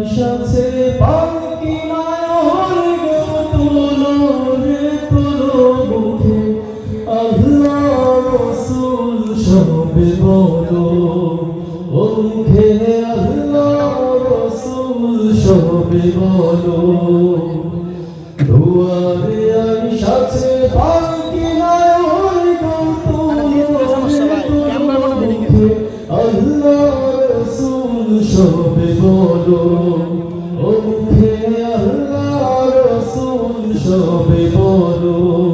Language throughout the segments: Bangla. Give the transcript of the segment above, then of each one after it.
আইসাছে পালকি নায়র গো তুলো রে তুলো মুখে আল্লাহ রসুল সবে বলো ও মুখে আল্লাহ রসুল সবে বলো। দুয়ারে আইসাছে পালকি নায়র সবে বলো ও আল্লাহ রসুল সবে বলো।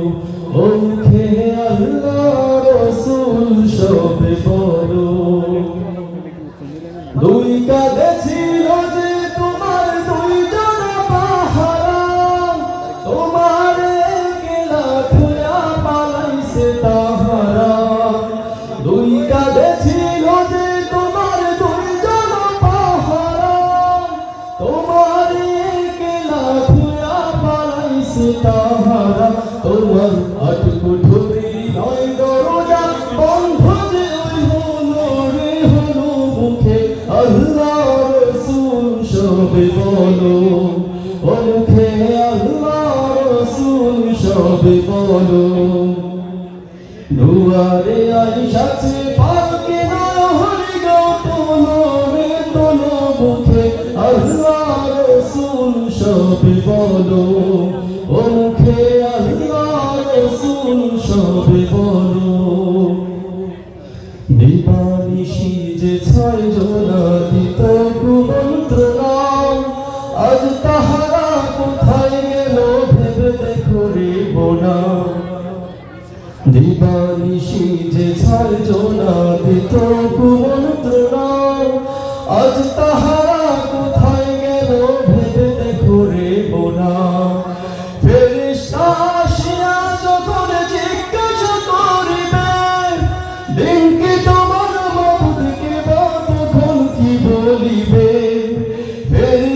সবে বলো ও মুখে আল্লাহ রসুল সবে বলো। দুয়ারে আইসাছে পালকে না হরি গো তোলো তোলো মুখে। আল্লাহ রসুল সবে বলো, ও মুখে আল্লাহ রসুল সবে বলো। দিবানিশি যে ছয় জোনা দিত বোনা দিবানিশি যে ছয় জোনা দিত কুমন্ত্রণা। আজ তাহারা কোথায় গেল ভেবে দেখো রে বোনা। তোমার মবুদকে বা তখন কি বলিবে? ফেরেশতা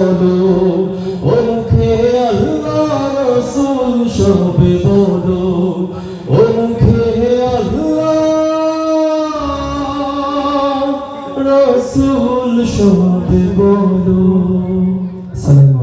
বলো মুখে আল্লাহ রসুল সবে বলো মুখে আল্লাহ রসুল সবে বলো সালাম